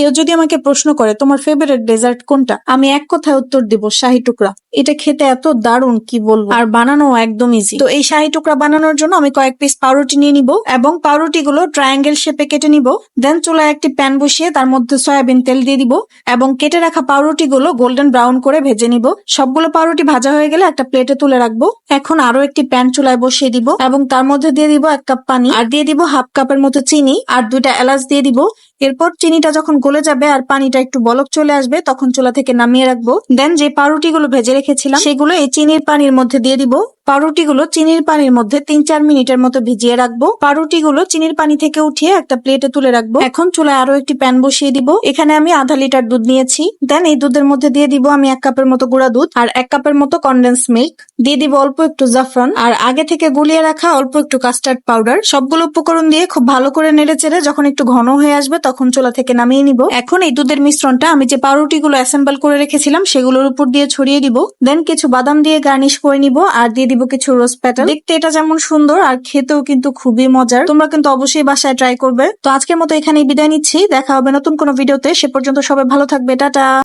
কেউ যদি আমাকে প্রশ্ন করে, তোমার ফেভারিট ডেজার্ট কোনটা? আমি এক কথায় উত্তর দিব, শাহি টুকরা। এটা খেতে এত দারুণ, কি বলব? আর বানানো একদম ইজি তো এই শাহি টুকরা বানানোর জন্য আমি কয়েক পিস পাউরুটি নিয়ে নিব এবং পাউরুটি গুলো ট্রায়াঙ্গেল শেপে কেটে নিব। দেন চুলায় একটি প্যান বসিয়ে তার মধ্যে সয়াবিন তেল দিয়ে দিব এবং কেটে রাখা পাউরুটি গুলো গোল্ডেন ব্রাউন করে ভেজে নিব। সবগুলো পাউরুটি ভাজা হয়ে গেলে একটা প্লেটে তুলে রাখব। এখন আরও একটি প্যান চুলায় বসিয়ে দিব এবং তার মধ্যে দিয়ে দিব এক কাপ পানি আর দিয়ে দিব হাফ কাপের মতো চিনি আর দুইটা এলাচ দিয়ে দিব। এরপর চিনিটা যখন গলে যাবে আর পানিটা একটু বলক চলে আসবে তখন চুলা থেকে নামিয়ে রাখব। দেন যে পাউরুটি গুলো ভেজে রেখেছিলাম। সেগুলো এই চিনির পানির মধ্যে দিয়ে দিব। পাউরুটি গুলো চিনির পানির মধ্যে তিন চার মিনিটের মতো ভিজিয়ে রাখব। পাউরুটি গুলো চিনির পানি থেকে উঠিয়ে একটা প্লেটে তুলে রাখব। এখন চুলায় আরও একটি প্যান বসিয়ে দিব। এখানে আমি আধা লিটার দুধ নিয়েছি। দেন এই দুধের মধ্যে দিয়ে দিব আমি এক কাপের মতো গুঁড়া দুধ আর এক কাপের মতো কন্ডেন্স মিল্ক দিয়ে দিব অল্প একটু জাফরান আর আগে থেকে গুলিয়ে রাখা অল্প একটু কাস্টার্ড পাউডার সবগুলো উপকরণ দিয়ে খুব ভালো করে নেড়ে চেড়ে যখন একটু ঘন হয়ে আসবে তখন চুলা থেকে নামিয়ে নিব। এখন এই দুধের মিশ্রণটা আমি যে পাউরুটি গুলো অ্যাসেম্বল করে রেখেছিলাম সেগুলোর উপর দিয়ে ছড়িয়ে দিব। দেন কিছু বাদাম দিয়ে গার্নিশ করে নিব আর দিয়ে দিব কিছু রোজ প্যাটার্ন দেখতে এটা যেমন সুন্দর, আর খেতেও কিন্তু খুবই মজার। তোমরা কিন্তু অবশ্যই বাসায় ট্রাই করবে। তো আজকের মতো এখানেই বিদায় নিচ্ছি। দেখা হবে নতুন কোনো ভিডিওতে সে পর্যন্ত সবাই ভালো থাকবে। টাটা!